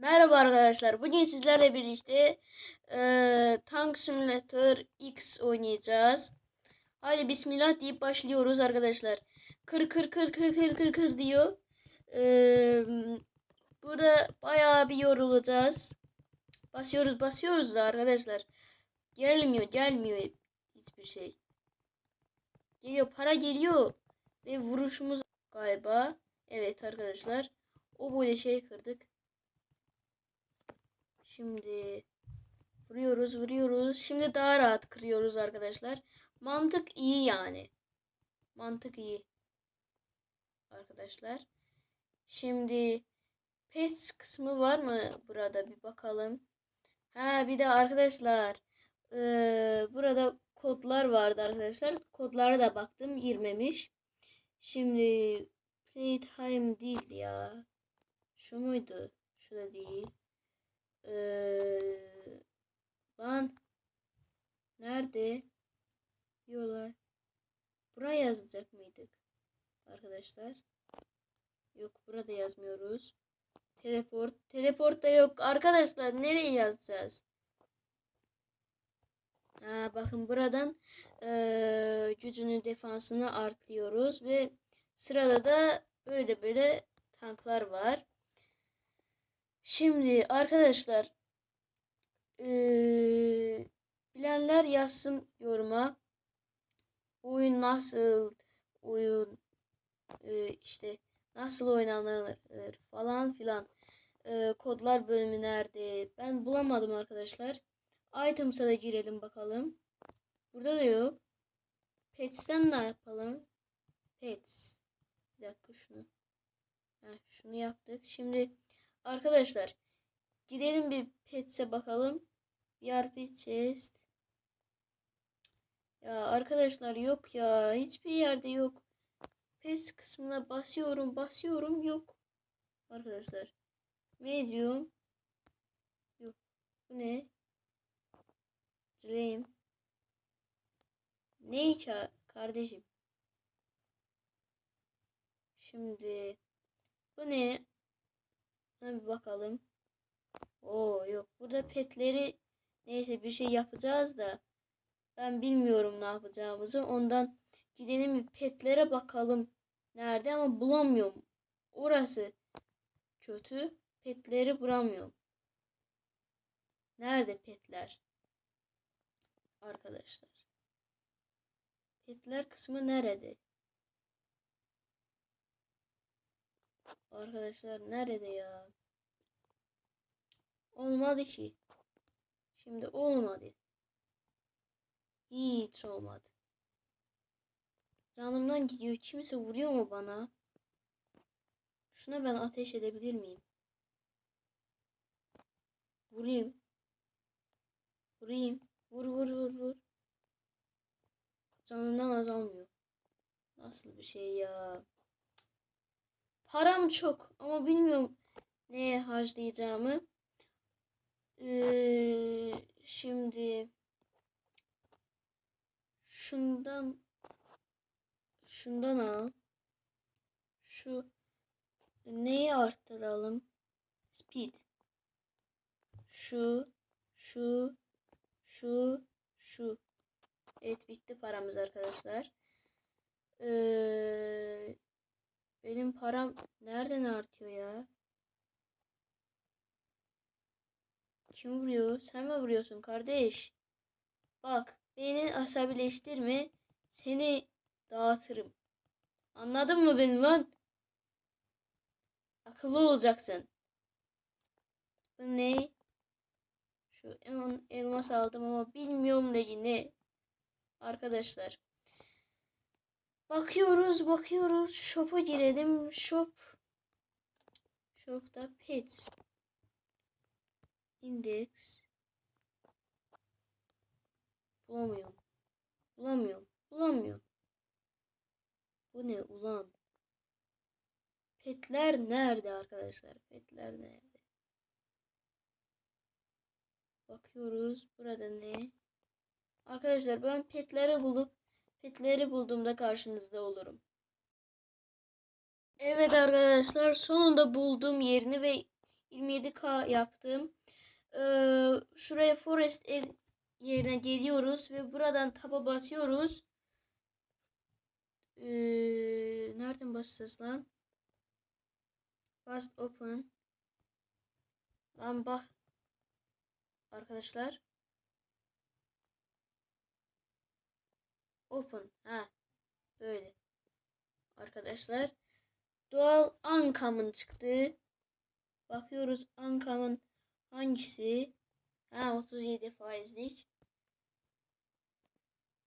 Merhaba arkadaşlar. Bugün sizlerle birlikte eee Tank Simulator X oynayacağız. Hadi bismillah deyip başlıyoruz arkadaşlar. Kır kır kır kır kır kır kır diyor. Eee, burada bayağı bir yorulacağız. Basıyoruz basıyoruz da arkadaşlar. Gelmiyor gelmiyor hiçbir şey. Geliyor para geliyor. Ve vuruşumuz galiba. Evet arkadaşlar. O böyle şey kırdık. Şimdi vuruyoruz vuruyoruz. Şimdi daha rahat kırıyoruz arkadaşlar. Mantık iyi yani. Mantık iyi. Arkadaşlar. Şimdi pes kısmı var mı burada bir bakalım. Ha bir de arkadaşlar eee, burada kodlar vardı arkadaşlar. Kodlara da baktım girmemiş. Şimdi playtime değil ya. Şu muydu? Şu da değil. Ee, lan nerede diyorlar. Buraya yazacak mıydık arkadaşlar? Yok burada yazmıyoruz. Teleport. Teleport da yok arkadaşlar. Nereye yazacağız? Ha, bakın buradan eee gücünü defansını artıyoruz ve sırada da böyle böyle tanklar var. Şimdi arkadaşlar eee, bilenler yazsın yoruma. Oyun nasıl oyun eee, işte nasıl oynanır falan filan. Eee, kodlar bölümü nerede? Ben bulamadım arkadaşlar. Items'a da girelim bakalım. Burada da yok. Pets'ten ne yapalım? Pets. Bir dakika şunu. Heh, şunu yaptık. Şimdi Arkadaşlar gidelim bir pets'e bakalım. VRP chest. Ya arkadaşlar yok ya. Hiçbir yerde yok. Pets kısmına basıyorum basıyorum yok. Arkadaşlar. Medium. Yok. Bu ne? Dileğim. Ne kardeşim? Şimdi bu ne? Buna bir bakalım. Oo yok. Burada petleri neyse bir şey yapacağız da ben bilmiyorum ne yapacağımızı. Ondan gidelim petlere bakalım. Nerede ama bulamıyorum. Orası kötü. Petleri bulamıyorum. Nerede petler? Arkadaşlar. Petler kısmı nerede? Arkadaşlar nerede ya? Olmadı ki. Şimdi olmadı. Hiç olmadı. Canımdan gidiyor. Kimse vuruyor mu bana? Şuna ben ateş edebilir miyim? Vurayım. Vurayım. Vur vur vur vur. Canından azalmıyor. Nasıl bir şey ya? Param çok ama bilmiyorum neye harcayacağımı. Ee, şimdi şundan şundan al. Şu neyi arttıralım? Speed. Şu şu şu şu. Evet bitti paramız arkadaşlar. Ee, benim param nereden artıyor ya? Kim vuruyor? Sen mi vuruyorsun kardeş? Bak beni asabileştirme. Seni dağıtırım. Anladın mı beni lan? Akıllı olacaksın. Bu ne? Şu el elmas aldım ama bilmiyorum da yine. Arkadaşlar. Bakıyoruz bakıyoruz. Shop'a girelim. Shop. Shop'ta pets. Index. Bulamıyorum. Bulamıyorum. Bulamıyorum. Bu ne ulan? Petler nerede arkadaşlar? Petler nerede? Bakıyoruz. Burada ne? Arkadaşlar ben petleri bulup petleri bulduğumda karşınızda olurum. Evet arkadaşlar sonunda buldum yerini ve 27k yaptım. Ee, şuraya forest yerine geliyoruz ve buradan taba basıyoruz. Ee, nereden basacağız lan? Fast open. Lan bak. Arkadaşlar. Open. Ha. Böyle. Arkadaşlar. Doğal uncommon çıktı. Bakıyoruz uncommon hangisi? Ha 37 faizlik.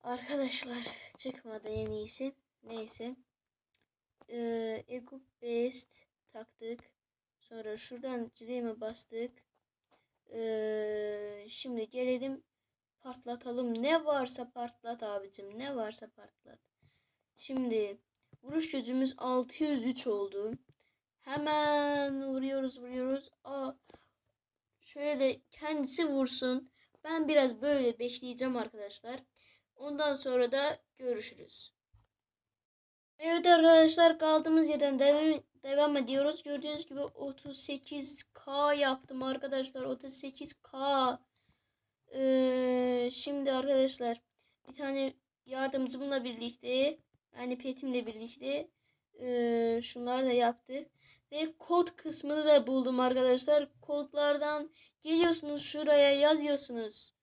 Arkadaşlar çıkmadı en iyisi. Neyse. Ee, Ego Best taktık. Sonra şuradan Dream'e bastık. Ee, şimdi gelelim patlatalım. Ne varsa patlat abicim. Ne varsa patlat. Şimdi vuruş gücümüz 603 oldu. Hemen vuruyoruz vuruyoruz. Aa, şöyle kendisi vursun. Ben biraz böyle bekleyeceğim arkadaşlar. Ondan sonra da görüşürüz. Evet arkadaşlar kaldığımız yerden devam, devam ediyoruz. Gördüğünüz gibi 38k yaptım arkadaşlar. 38k. Ee, şimdi arkadaşlar bir tane yardımcımla birlikte yani petimle birlikte e, şunları da yaptık. Ve kod kısmını da buldum arkadaşlar. Kodlardan geliyorsunuz şuraya yazıyorsunuz.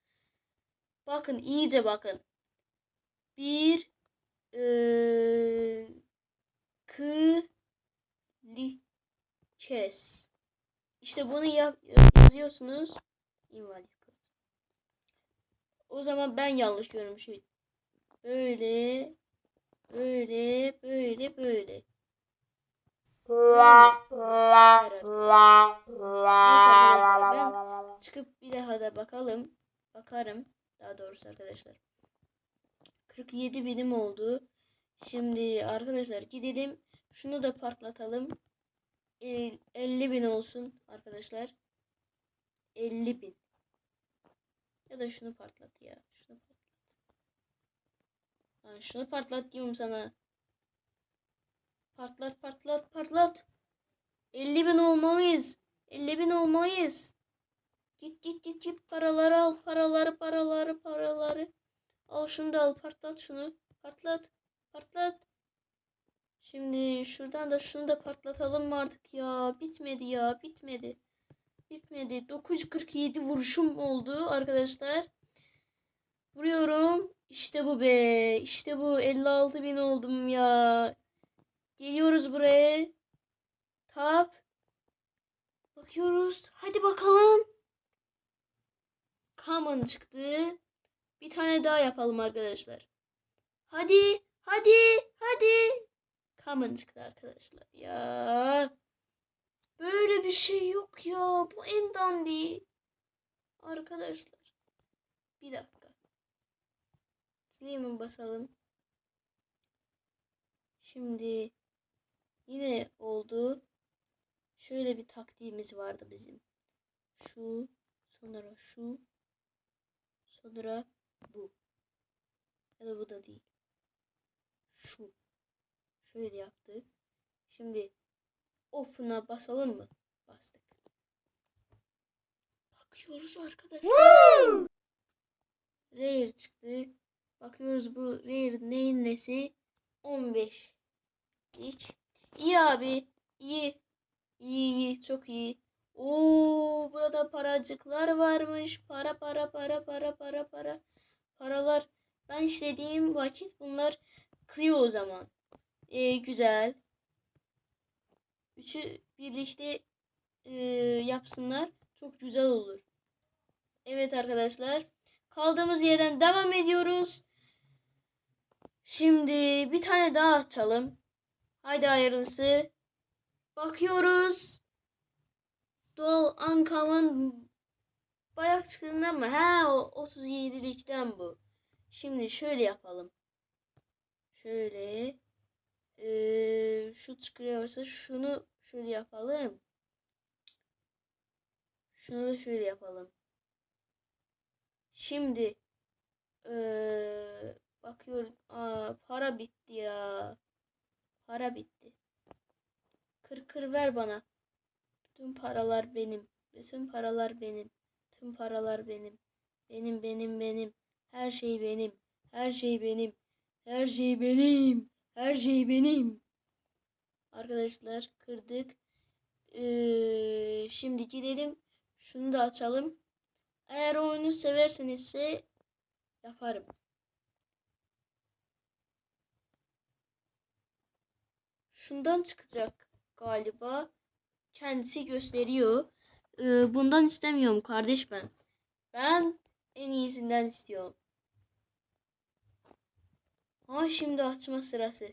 Bakın iyice bakın. Bir e, kes. İşte bunu yap, yazıyorsunuz. İnvalid. O zaman ben yanlış görmüşüm. Böyle böyle böyle böyle. ben çıkıp bir daha da bakalım. Bakarım. Daha doğrusu arkadaşlar. 47 binim oldu. Şimdi arkadaşlar gidelim. Şunu da patlatalım. 50 bin olsun arkadaşlar. 50 bin. Ya da şunu patlat ya. Şunu patlat. Ha, şunu patlat diyorum sana. Patlat patlat patlat. 50 bin olmalıyız. 50 bin olmalıyız. Git git git git paraları al. Paraları paraları paraları. Al şunu da al. Patlat şunu. Patlat. Patlat. Şimdi şuradan da şunu da patlatalım mı artık ya? Bitmedi ya. Bitmedi. Bitmedi. 947 vuruşum oldu arkadaşlar. Vuruyorum. İşte bu be. İşte bu. 56 bin oldum ya. Geliyoruz buraya. Tap. Bakıyoruz. Hadi bakalım. Common çıktı. Bir tane daha yapalım arkadaşlar. Hadi. Hadi. Hadi. Common çıktı arkadaşlar. Ya. Böyle bir şey yok ya. Bu en dandi. Arkadaşlar. Bir dakika. Slime'ı basalım. Şimdi yine oldu. Şöyle bir taktiğimiz vardı bizim. Şu, sonra şu, sonra bu. Ya da bu da değil. Şu. Şöyle yaptık. Şimdi open'a basalım mı? Bastık. Bakıyoruz arkadaşlar. Rare çıktı. Bakıyoruz bu rare neyin nesi? 15. Hiç. İyi abi. İyi. İyi iyi. Çok iyi. Oo burada paracıklar varmış. Para para para para para para. Paralar. Ben istediğim vakit bunlar kırıyor o zaman. Ee, güzel. Üçü birlikte e, yapsınlar. Çok güzel olur. Evet arkadaşlar. Kaldığımız yerden devam ediyoruz. Şimdi bir tane daha açalım. Haydi hayırlısı. Bakıyoruz. Doğal Ankam'ın bayak çıktığında mı? O 37'likten bu. Şimdi şöyle yapalım. Şöyle. Ee, şu çıkıyorsa şunu şöyle yapalım. Şunu da şöyle yapalım. Şimdi ee, bakıyorum. Aa, para bitti ya. Para bitti. Kır kır ver bana. Bütün paralar benim. Bütün paralar benim. Tüm paralar benim. Benim benim benim. Her şey benim. Her şey benim. Her şey benim. Her şey benim. Arkadaşlar kırdık. Ee, şimdi gidelim. Şunu da açalım. Eğer oyunu seversenizse yaparım. Şundan çıkacak galiba. Kendisi gösteriyor. Ee, bundan istemiyorum kardeş ben. Ben en iyisinden istiyorum. Ha şimdi açma sırası.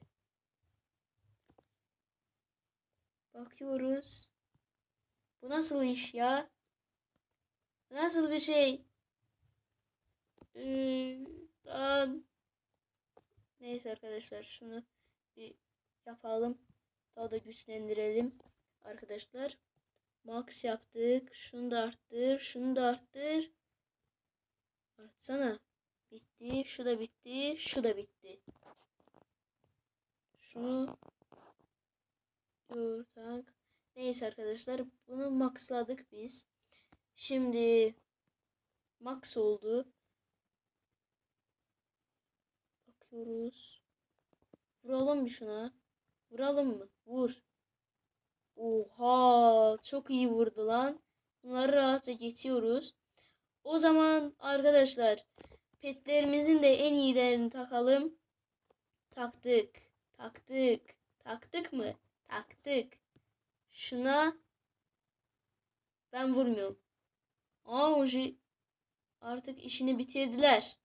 Bakıyoruz. Bu nasıl iş ya? Nasıl bir şey? Ee, lan. Neyse arkadaşlar şunu bir yapalım. Daha da güçlendirelim. Arkadaşlar. Max yaptık. Şunu da arttır. Şunu da arttır. Artsana. Bitti. Şu da bitti. Şu da bitti. Şunu Dur tak. Neyse arkadaşlar bunu maxladık biz. Şimdi max oldu. Bakıyoruz. Vuralım bir şuna. Vuralım mı? Vur. Oha çok iyi vurdu lan. Bunları rahatça geçiyoruz. O zaman arkadaşlar petlerimizin de en iyilerini takalım. Taktık. Taktık. Taktık mı? Taktık. Şuna ben vurmuyorum. Aa Oji artık işini bitirdiler.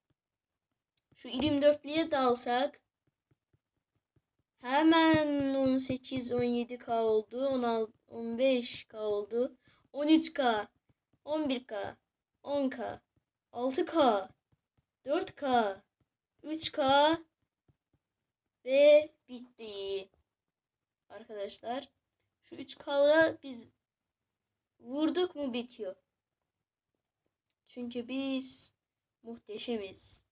Şu 24'lüye dalsak hemen 18 17k oldu. 16 15k oldu. 13k 11k 10k 6k 4k 3k ve bitti. Arkadaşlar şu 3K'ya biz vurduk mu bitiyor. Çünkü biz muhteşemiz.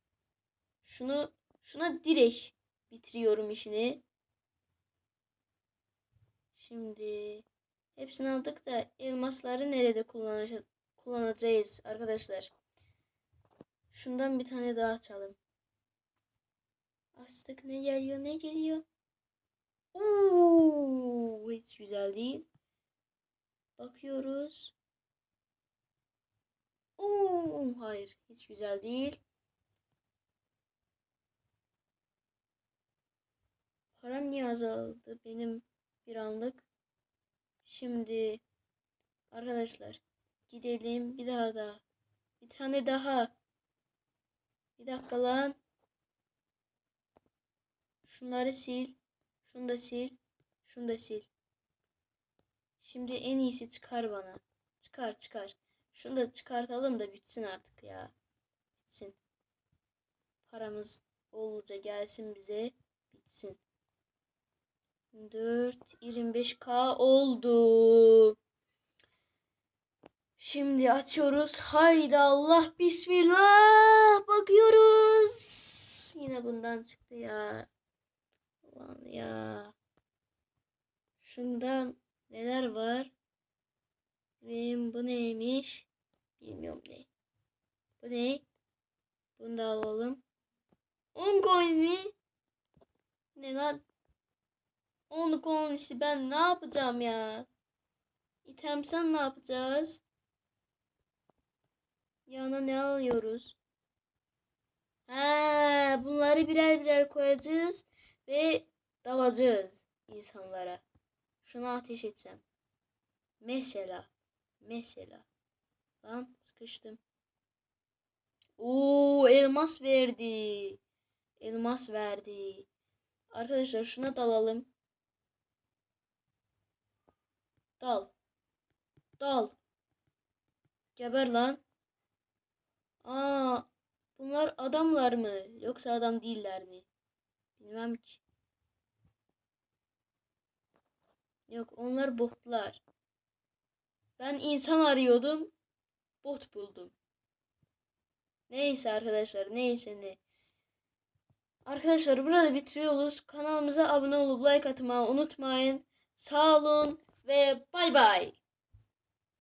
Şunu şuna direkt bitiriyorum işini. Şimdi hepsini aldık da elmasları nerede kullanacağız arkadaşlar. Şundan bir tane daha açalım. Açtık ne geliyor ne geliyor. Uuu, hiç güzel değil. Bakıyoruz. Uuu, hayır, hiç güzel değil. Param niye azaldı benim bir anlık? Şimdi arkadaşlar gidelim bir daha da. Bir tane daha. Bir dakika lan. Şunları sil. Şunu da sil. Şunu da sil. Şimdi en iyisi çıkar bana. Çıkar çıkar. Şunu da çıkartalım da bitsin artık ya. Bitsin. Paramız olunca gelsin bize. Bitsin. 4 25k oldu. Şimdi açıyoruz. Haydi Allah bismillah. Bakıyoruz. Yine bundan çıktı ya. Ulan ya. Şundan neler var? Benim bu neymiş? Bilmiyorum ne. Bu ne? Bunu da alalım. 10 coin mi? Ne lan? 10 coin'i ben ne yapacağım ya? İtemsen ne yapacağız? Yana ne alıyoruz? Ha, bunları birer birer koyacağız ve dalacağız insanlara. Şuna ateş etsem. Mesela. Mesela. Lan sıkıştım. Oo elmas verdi. Elmas verdi. Arkadaşlar şuna dalalım. Dal. Dal. Geber lan. Aa, bunlar adamlar mı? Yoksa adam değiller mi? Bilmem ki. Yok onlar botlar. Ben insan arıyordum. Bot buldum. Neyse arkadaşlar neyse ne. Arkadaşlar burada bitiriyoruz. Kanalımıza abone olup like atmayı unutmayın. Sağ olun ve bay bay.